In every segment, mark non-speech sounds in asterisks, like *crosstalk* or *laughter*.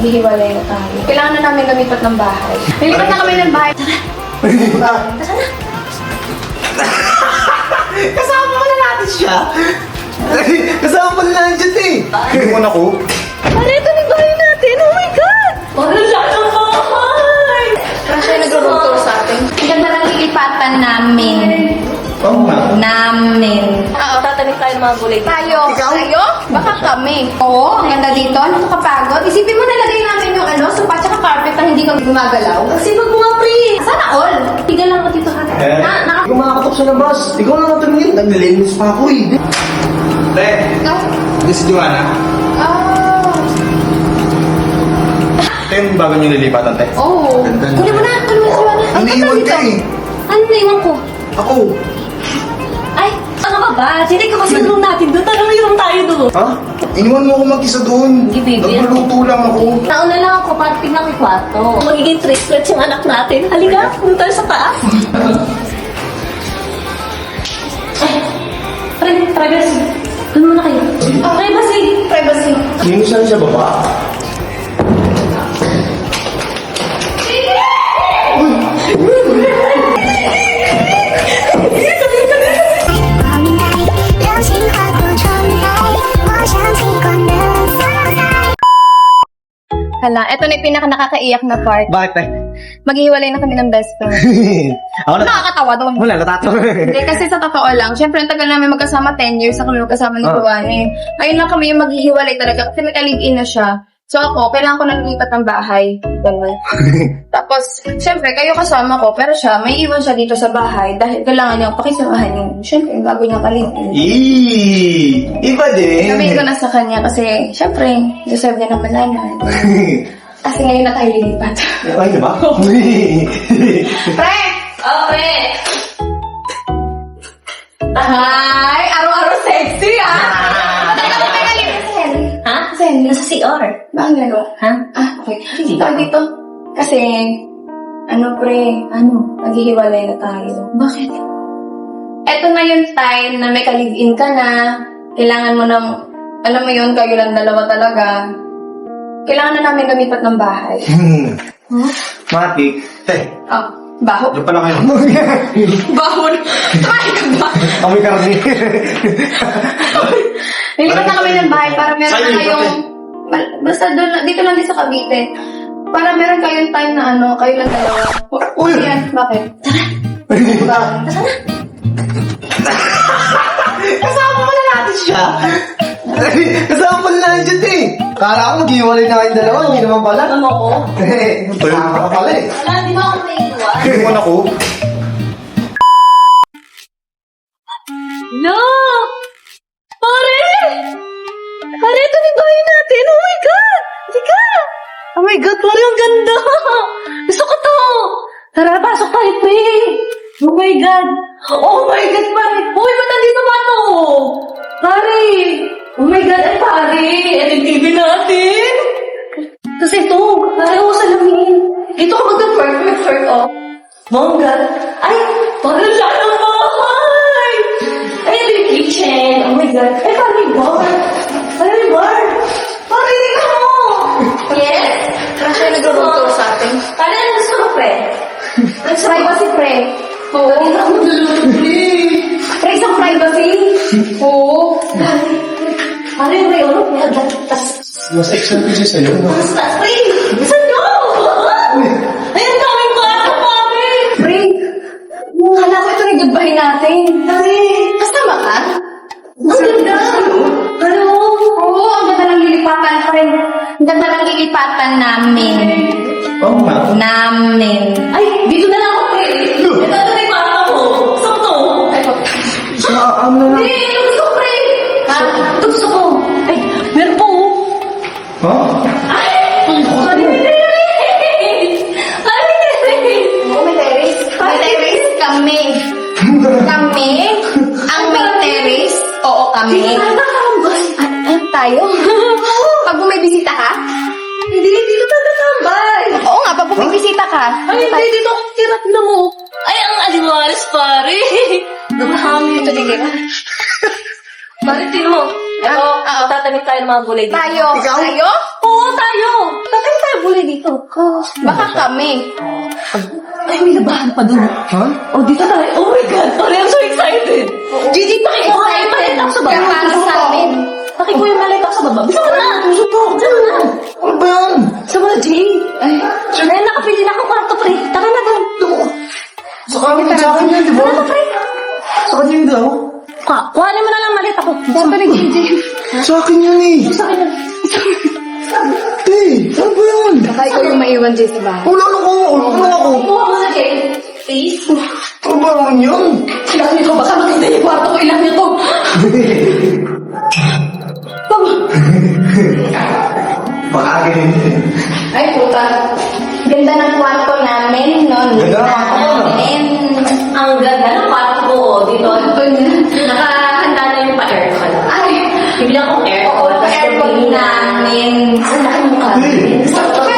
Maghihiwalay na tayo. Kailangan na namin lumipat ng bahay. Lilipat na kami ng bahay. *laughs* Kasama mo na natin siya. *laughs* Kasama mo na natin siya, eh. Hindi mo na ko. Ano ito ni bahay natin? Oh my God! Parang laki ng bahay! Parang siya nag-room tour sa atin. Ang ganda ng lilipatan namin. Oo nga. Namin. Oo, tatanim tayo ng mga gulay. Tayo. Ikaw? Tayo? Baka kami. Oo, ang ganda dito. Ano kapagod? Isipin mo nalagay namin yung ano, sopa tsaka carpet na hindi kami gumagalaw. Sipag mo nga, pre! Sana all. Tignan lang ako dito ha. Eh, Na, naka... ikaw makakatok sa labas. Ikaw na natumingin. Naglilinis pa ako eh. Te, Ikaw? hindi si Joanna. Oh. Te, yung bago niyong lilipatan, te. Oh. Ganda na. Kunin mo na. Kunin mo na Iniiwan ganda ka eh. Ano naiwan ko? Ako. Ba? Sinay ko kasi room natin doon. Talagang may room tayo doon. Ha? Iniwan mo ako mag-isa doon. Hindi, baby. Nagluluto lang ako. Nauna lang ako para tingnan ko kwarto. Magiging triplets yung anak natin. Halika, tayo sa taas. Ay, pri- privacy. Doon muna kayo. Privacy. Privacy. Minsan siya baba. Hala, eto na yung pinaka nakakaiyak na part. Bakit, te? Maghihiwalay na kami ng best friend. *laughs* ako na. Nakakatawa doon. Wala, natatawa. Hindi, kasi sa totoo lang, syempre, ang tagal namin magkasama, 10 years na kami magkasama ni Ah. Juan eh. Ngayon lang kami yung maghihiwalay talaga kasi nag-live-in na siya. So ako, kailangan ko nang lumipat ng bahay. Ganun. *laughs* Tapos, syempre, kayo kasama ko, pero siya, may iwan siya dito sa bahay dahil kailangan niya pakisamahan yung, syempre, yung bago niya kalipin. Eee! Iba din. Sabihin ko na sa kanya kasi, syempre, deserve niya ng malaman. *laughs* Kasi ngayon na tayo lilipat. Ay, diba? *laughs* Pre! Okay. Hi! Araw-araw sexy, ah! CR. Bakit gano'n? Ha? Ah, okay. Hindi. Tawag dito. Kasi, ano pre, ano, naghihiwalay na tayo. Bakit? Eto na yung time na may ka-live-in ka na, kailangan mo ng, alam mo yun, kayo lang dalawa talaga. Kailangan na namin lumipat ng bahay. *laughs* Hmm. Mati. Te, Ah, baho. doon pala kayo. *laughs* Bahon. Try ka ba? Amoy karni. Lilipat na kami ng bahay para meron na lilipat, kayong, Mal- basta doon, dito lang din sa Cavite. Para meron kayong time na ano, kayo lang dalawa. Uy! Yan, bakit? Kasama mo na natin siya. Kasama mo na natin siya, te. Kala ko mag-iwalay na kayong dalawa. Hindi naman pala. Ano ko? *laughs* Eh, kasama ka pala eh. Wala, di ba ako naiiwan? Iniwan ako. Mongga. Ay, parang laki ng bahay! Ay, ito yung kitchen. Oh my God. Ay, parang may bar. Parang may bar. Parang hindi ka mo. Yes. Parang siya nag-room tour sa atin. Parang ano gusto mo, pre? Pre. Oo. Hindi ka mo dulutuli. Pre, isang privacy. Oo. Parang may ano, may agad. Mas excellent kasi sa'yo. tas, pre nyo? Ay, ang daming kwarto, pare! Pre, kala ko goodbye natin. Pare! Kasama ka? Ang ganda! Ano? Oo, ang ganda ng lilipatan, pre. Ang ganda ng lilipatan namin. Oo nga. Namin. Ay, dito na lang ako, pre! Ito, na yung kwarto ko. Gusto ko to. Ay, ko. Sa ano na ito gusto ko, pre! Ha? Ito gusto ko. Ay, meron po. Ha? Bumibisita ka. Ay, hindi, dito ako tirat na mo. Ay, ang aliwalas, pare. *laughs* Nakahangin ito, di ba? *laughs* Pare, tino mo. Ito, Ah, oo. tatanim tayo ng mga gulay dito. Tayo. Ikaw? Tayo? Oo, tayo. Tatanim dito. Baka kami. Ay, may labahan pa dun. Ha? Oh, dito tayo. Oh my God, Tori, I'm so excited. Gigi, pakikuha yung maleta ko sa baba. Kaya para sa amin. Pakikuha yung maleta ko sa baba. Bisa mo na. Bisa mo na. Ano ba yan? Bisa mo na, Jay. Ay, Ay nakapili na akong kwarto, pre. Tara na, dun. Sa akin, sa akin yan, di ba? Tara na, pre. Sa akin yun daw. Ka, kuhanin mo na lang maleta ko. Sabi ni Gigi. Sa akin yun eh. Sa akin na. Hey, ano ba yan? Baka ikaw yung maiwan dyan sa bahay. Wala na ko, wala na ako. Mo na, Jay. Please. Ano ba naman yun? Ilang nito, baka makita yung kwarto ko. Ilang nito. Mama. *laughs* *laughs* Baka ganyan. Ay, puta. Ganda ng kwarto namin, no? Ganda ng kwarto namin. Ang ganda ng kwarto ko. Dito, nakahanda na yung pa-aircon. Ay, Bibili akong aircon. Oo, aircon namin. Ang laki ng kwarto.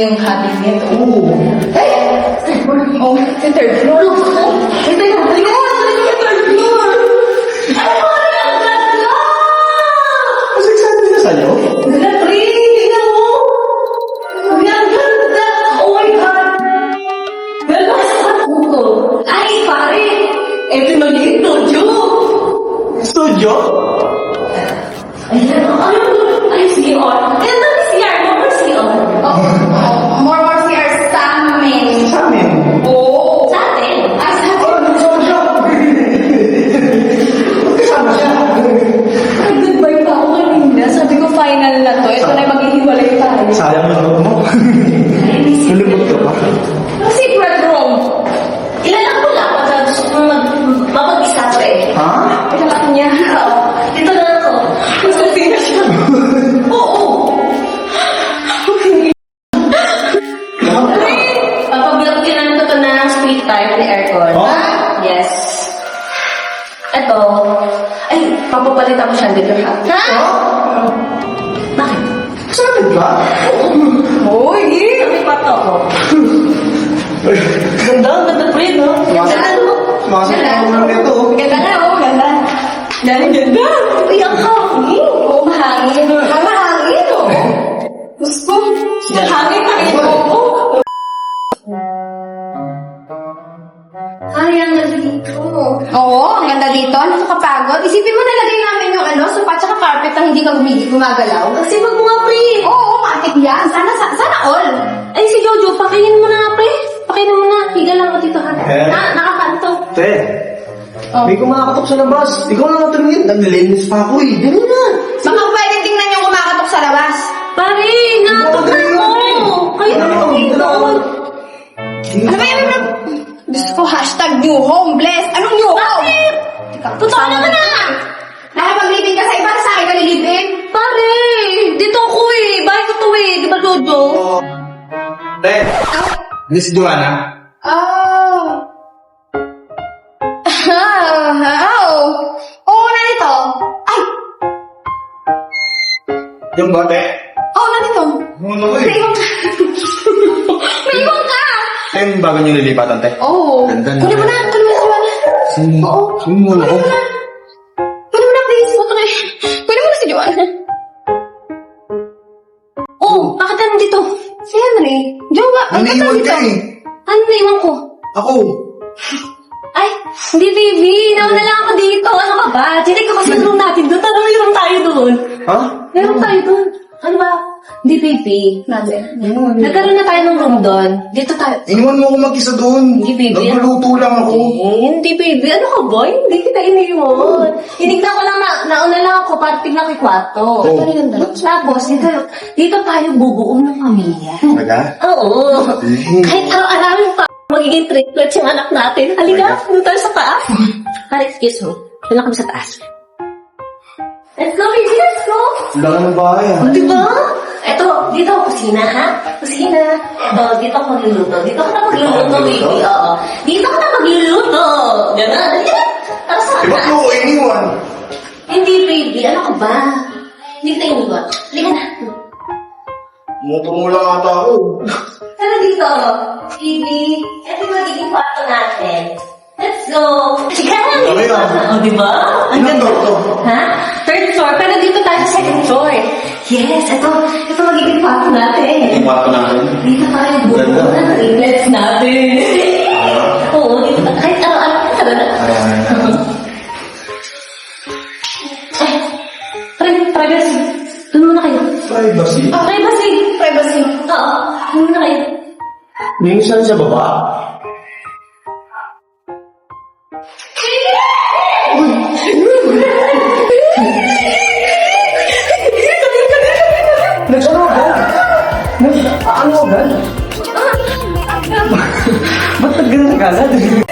Yung cabinet. Oo. Ay! Oh, sa third floor. Ako dito ha. Ha? Bakit? Excited ka? Uy, May pato ako. Ganda, ang ganda pre, no? Sumasok- Ganda, no? Sumasok na ako lang nito. Ganda nga, oh, ganda. Ganda, ganda. Uy, ang hangin. Oo, mahangin. Ang mahangin, oh. Gusto. Ang hangin, hangin mo ko. Ay, ang ganda dito. Oo, ganda dito. Nakakapagod. Isipin mo nalagay namin yung ano, sopa tsaka carpet na hindi ka gumigil, gumagalaw. Kasi wag mo nga, pre. Oo, matik yan. Sana, sa- sana all. Ay, si Jojo, pakainin mo na nga, pre. Pakainin mo na. Higa lang ako dito, ha? Eh? Na, nakakanto. Te, Oh. may kumakatok sa labas. Ikaw lang natanungin. Naglilinis pa ako eh. Dali na. Baka pwede tingnan yung kumakatok sa labas. Pare, natukan mo. Kayo na ako dito. Ano ba yan? Gusto ko hashtag new home. Bless. Anong new Totoo naman na. Nakapag-living ka sa iba, sa akin ka lilibin. Pare, dito ako eh. Bahay ko to eh. Di ba, Jojo? Te, hindi si Joanna. Oh. Ah, *laughs* oh. Oo, nandito. Ay, Yung bote. oo, nandito. Ano ko May ibang *laughs* May ibang ka. Te, yung bago niyo lilipatan, te. Oo. Ganda na. Kunin mo na, Sino? Oo. Sino mo ako? Kunin mo na. Kunin mo na, please. Okay. Kunin mo na si Juana. Oh, bakit ka nandito? Si Henry. Jowa, ganda Naniiwan dito. ka eh. Ano naiwan ko? Ako. Ay, hindi, baby. Nauna lang ako dito. Ano ka ba? Chinig ko kasi yung room natin doon. May room tayo doon. Ha? Meron tayo doon. Ano ba? Hindi, baby. Nagkaroon na tayo ng room doon. Dito tayo. Iniwan mo ako mag-isa doon. Hindi, baby. Nagluluto lang ako. Eh, hindi, baby. Ano ka ba? Hindi kita iniwan. Hinignan ko lang na, nauna lang ako para tignan ko yung kwarto. Oh. Tapos, dito, dito tayo bubuo ng pamilya. Talaga? Oo. Kahit araw-arawin pa, magiging triplets yung anak natin. Halika, doon tayo sa taas. Hari, excuse me. Doon na kami sa taas. Let's go, baby. Let's go. Wala ka ng bahay ah. Diba? Eto, dito ako kusina, ha? Kusina. Eto, dito ako magluluto. Dito ka na magluluto, baby. Oo. Dito ka na magluluto. Ganun. Tara sa mo taas. ako iniwan? Hindi, baby. Ano ka ba? Dito tayo ba? Halika na. Mutumulang ata ako. Tara dito. Baby, ito yung magiging kwarto natin. Let's go! Na! Dami ah. O, di ba? Ang Anong ganda. to? Ha? Third floor, pero dito tayo sa second floor. Yes, ito, ito magiging kwarto natin. Yung kwarto natin. Dito tayo bubuo ng triplets natin. Oo, dito tayo. Kahit araw-araw, tara na. Ay, pri- privacy. Doon muna kayo. Privacy? Ah, privacy. Privacy. Oo, doon muna kayo. Minsan sa baba. Nagsano ka? Nag... Ano ka? *laughs* Ba't nag-ganun ka agad?